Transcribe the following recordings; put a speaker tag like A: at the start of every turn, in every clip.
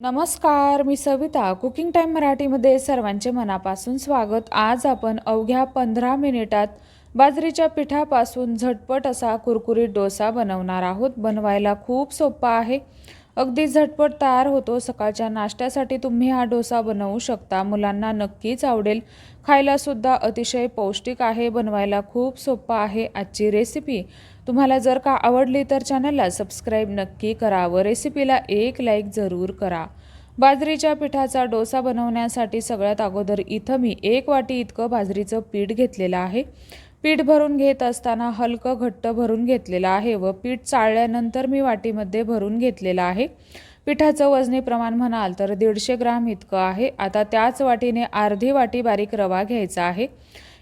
A: नमस्कार मी Savita. Cooking time मराठीमध्ये सर्वांचे मनापासून स्वागत. आज आपण अवघ्या पंधरा मिनिटात बाजरीच्या पिठापासून झटपट असा कुरकुरीत डोसा बनवणार आहोत. बनवायला खूप सोपा आहे. अगदी झटपट तयार होतो. सकाळच्या नाश्त्यासाठी तुम्ही हा डोसा बनवू शकता. मुलांना नक्कीच आवडेल. खायलासुद्धा अतिशय पौष्टिक आहे. बनवायला खूप सोपा आहे आजची रेसिपी तुम्हाला जर का आवडली तर चॅनलला सबस्क्राईब नक्की करा व रेसिपीला एक लाईक जरूर करा. बाजरीच्या पिठाचा डोसा बनवण्यासाठी सगळ्यात अगोदर इथं मी एक वाटी इतकं बाजरीचं पीठ घेतलेलं आहे. पीठ भरून घेत असताना हलकं घट्ट भरून घेतलेलं आहे व पीठ चाळल्यानंतर मी वाटीमध्ये भरून घेतलेलं आहे. पिठाचं वजनी प्रमाण म्हणाल तर दीडशे ग्राम इतकं आहे. आता त्याच वाटीने अर्धी वाटी बारीक रवा घ्यायचा आहे.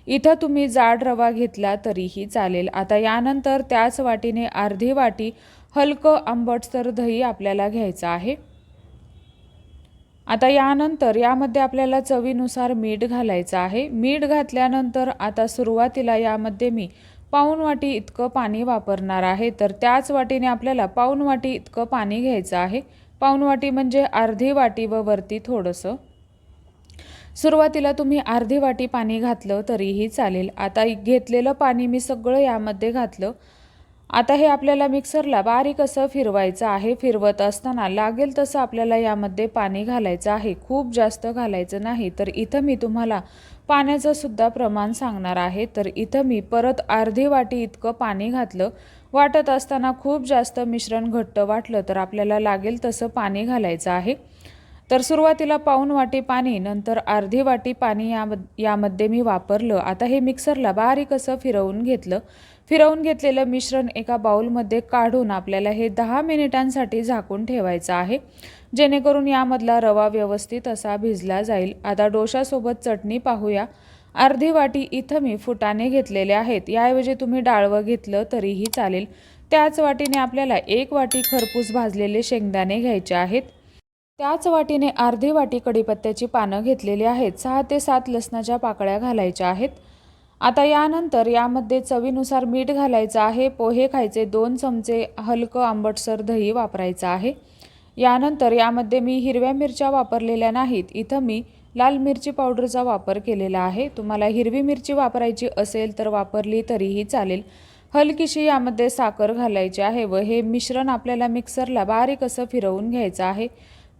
A: इथं तुम्ही जाड रवा घेतला तरीही चालेल. आता यानंतर त्याच वाटीने अर्धी वाटी हलकं आंबटसर दही आपल्याला घ्यायचं आहे. आता यानंतर यामध्ये आपल्याला चवीनुसार मीठ घालायचं आहे. मीठ घातल्यानंतर आता सुरुवातीला यामध्ये मी पाऊण वाटी इतकं पाणी वापरणार आहे. तर त्याच वाटीने आपल्याला पाऊण वाटी इतकं पाणी घ्यायचं आहे. पाऊण वाटी म्हणजे अर्धी वाटी व वरती थोडंसं. सुरुवातीला तुम्ही अर्धी वाटी पाणी घातलं तरीही चालेल. आता घेतलेलं पाणी मी सगळं यामध्ये घातलं. आता हे आपल्याला मिक्सरला बारीक असं फिरवायचं आहे. फिरवत असताना लागेल तसं आपल्याला यामध्ये पाणी घालायचं आहे. खूप जास्त घालायचं नाही. तर इथं मी तुम्हाला पाण्याचं सुद्धा प्रमाण सांगणार आहे. तर इथं मी परत अर्धी वाटी इतकं पाणी घातलं. वाटत असताना खूप जास्त मिश्रण घट्ट वाटलं तर आपल्याला लागेल तसं पाणी घालायचं आहे. तर सुरुवातीला पाऊन वाटी पाणी नंतर अर्धी वाटी पाणी या यामध्ये मी वापरलं. आता हे मिक्सरला बारीक असं फिरवून घेतलं. फिरवून घेतलेलं मिश्रण एका बाऊलमध्ये काढून आपल्याला हे दहा मिनिटांसाठी झाकून ठेवायचं आहे. जेणेकरून यामधला रवा व्यवस्थित असा भिजला जाईल. आता डोशासोबत चटणी पाहूया. अर्धी वाटी इथं मी फुटाणे घेतलेले आहेत. याऐवजी तुम्ही डाळवं घेतलं तरीही चालेल. त्याच वाटीने आपल्याला एक वाटी खरपूस भाजलेले शेंगदाणे घ्यायचे आहेत. त्याच वाटीने अर्धी वाटी कडीपत्त्याची पानं घेतलेली आहेत. सहा ते सात लसणाच्या पाकळ्या घालायच्या आहेत. आता यानंतर यामध्ये चवीनुसार मीठ घालायचं आहे. पोहे खायचे दोन चमचे हलकं आंबटसर दही वापरायचं आहे. यानंतर यामध्ये मी हिरव्या मिरच्या वापरलेल्या नाहीत. इथं मी लाल मिरची पावडरचा वापर केलेला आहे. तुम्हाला हिरवी मिरची वापरायची असेल तर वापरली तरीही चालेल. हलकीशी यामध्ये साखर घालायची आहे व हे मिश्रण आपल्याला मिक्सरला बारीक असं फिरवून घ्यायचं आहे.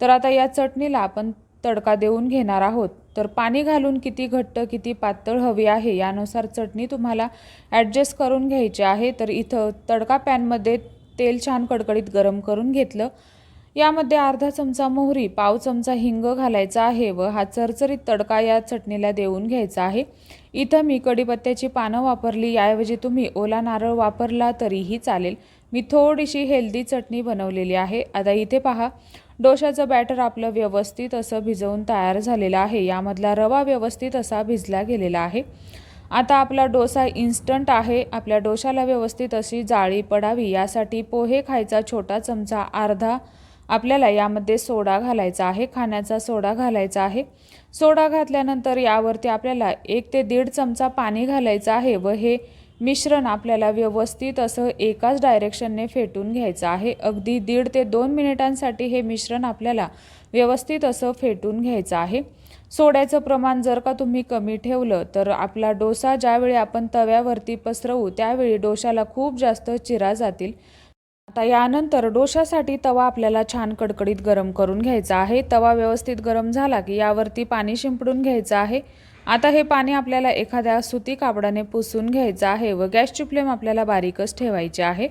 A: तर आता या चटणीला आपण तडका देऊन घेणार आहोत. तर पाणी घालून किती घट्ट किती पातळ हवी आहे यानुसार चटणी तुम्हाला ॲडजस्ट करून घ्यायची आहे. तर इथं तडका पॅनमध्ये तेल छान कडकडीत गरम करून घेतलं. यामध्ये अर्धा चमचा मोहरी पाव चमचा हिंग घालायचा आहे व हा चरचरीत तडका या चटणीला देऊन घ्यायचा आहे. इथं मी कडीपत्त्याची पानं वापरली. याऐवजी तुम्ही ओला नारळ वापरला तरीही चालेल. मी थोडीशी हेल्दी चटणी बनवलेली आहे. आता इथे पहा डोशाचं बॅटर आपलं व्यवस्थित असं भिजवून तयार झालेलं आहे. यामधला रवा व्यवस्थित असा भिजला गेलेला आहे. आता आपला डोसा इन्स्टंट आहे. आपल्या डोशाला व्यवस्थित अशी जाळी पडावी. यासाठी पोहे खायचा छोटा चमचा अर्धा आपल्याला यामध्ये सोडा घालायचा आहे. खाण्याचा सोडा घालायचा आहे. सोडा घातल्यानंतर यावरती आपल्याला एक ते दीड चमचा पाणी घालायचं आहे व हे मिश्रण आपल्याला व्यवस्थित असं एकाच डायरेक्शनने फेटून घ्यायचं आहे. अगदी दीड ते दोन मिनिटांसाठी हे मिश्रण आपल्याला व्यवस्थित असं फेटून घ्यायचं आहे. सोड्याचं प्रमाण जर का तुम्ही कमी ठेवलं तर आपला डोसा ज्यावेळी आपण तव्यावरती पसरवू त्यावेळी डोशाला खूप जास्त चिरा जातील. आता यानंतर डोशासाठी तवा आपल्याला छान कडकडीत गरम करून घ्यायचा आहे. तवा व्यवस्थित गरम झाला की यावरती पाणी शिंपडून घ्यायचं आहे. आता हे पाणी आपल्याला एखाद्या सुती कापडाने पुसून घ्यायचं आहे व गॅसची फ्लेम आपल्याला बारीकच ठेवायची आहे.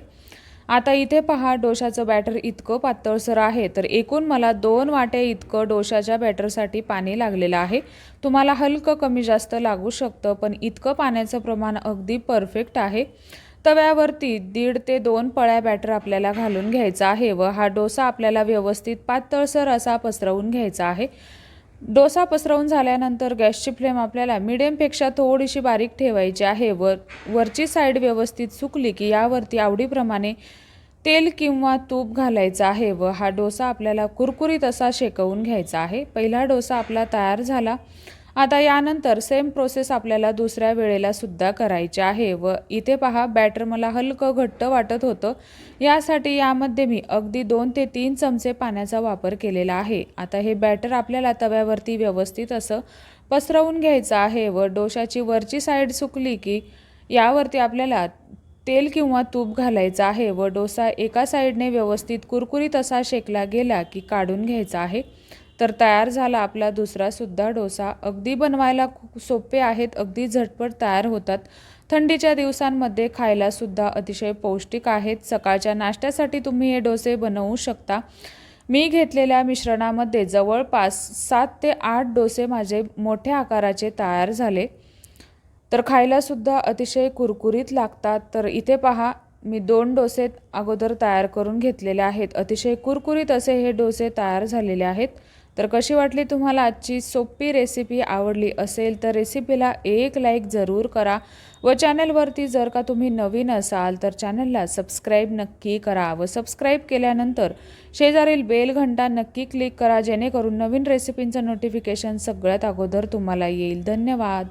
A: आता इथे पहा डोशाचं बॅटर इतकं पातळसर आहे तर एकूण मला दोन वाटे इतकं डोशाच्या बॅटरसाठी पाणी लागलेलं आहे. तुम्हाला हलकं कमी जास्त लागू शकतं पण इतकं पाण्याचं प्रमाण अगदी परफेक्ट आहे. तव्यावरती दीड ते दोन पळ्या बॅटर आपल्याला घालून घ्यायचा आहे व हा डोसा आपल्याला व्यवस्थित पातळसर असा पसरवून घ्यायचा आहे. डोसा पसरवून झाल्यानंतर गॅसची फ्लेम आपल्याला मिडियमपेक्षा थोडीशी बारीक ठेवायची आहे. व वरची साईड व्यवस्थित सुकली की यावरती आवडीप्रमाणे तेल किंवा तूप घालायचं आहे व हा डोसा आपल्याला कुरकुरीत असा शेकवून घ्यायचा आहे. पहिला डोसा आपला तयार झाला. आता यानंतर सेम प्रोसेस आपल्याला दुसऱ्या वेळेला सुद्धा करायची आहे व इथे पहा बॅटर मला हलकं घट्ट वाटत होतं. यासाठी यामध्ये मी अगदी दोन ते तीन चमचे पाण्याचा वापर केलेला आहे. आता हे बॅटर आपल्याला तव्यावरती व्यवस्थित असं पसरवून घ्यायचं आहे व डोशाची वरची साईड सुकली की यावरती आपल्याला तेल किंवा तूप घालायचं आहे व डोसा एका साईडने व्यवस्थित कुरकुरीत असा शेकला गेला की काढून घ्यायचा आहे. तर तयार झाला आपला दुसरासुद्धा डोसा. अगदी बनवायला खूप सोपे आहेत अगदी झटपट तयार होतात. थंडीच्या दिवसांमध्ये खायलासुद्धा अतिशय पौष्टिक आहेत. सकाळच्या नाश्त्यासाठी तुम्ही हे डोसे बनवू शकता. मी घेतलेल्या मिश्रणामध्ये जवळपास सात ते आठ डोसे माझे मोठ्या आकाराचे तयार झाले. तर खायलासुद्धा अतिशय कुरकुरीत लागतात. तर इथे पहा मी दोन डोसे अगोदर तयार करून घेतलेले आहेत. अतिशय कुरकुरीत असे हे डोसे तयार झालेले आहेत. तर कशी वाटली तुम्हाला आजची सोपी रेसिपी आवडली असेल तर रेसिपीला एक लाईक जरूर करा. व चॅनलवरती जर का तुम्ही नवीन असाल तर चॅनलला सबस्क्राईब नक्की करा व सबस्क्राईब केल्यानंतर शेजारील बेल घंटा नक्की क्लिक करा जेणेकरून नवीन रेसिपींचं नोटिफिकेशन सगळ्यात अगोदर तुम्हाला येईल. धन्यवाद.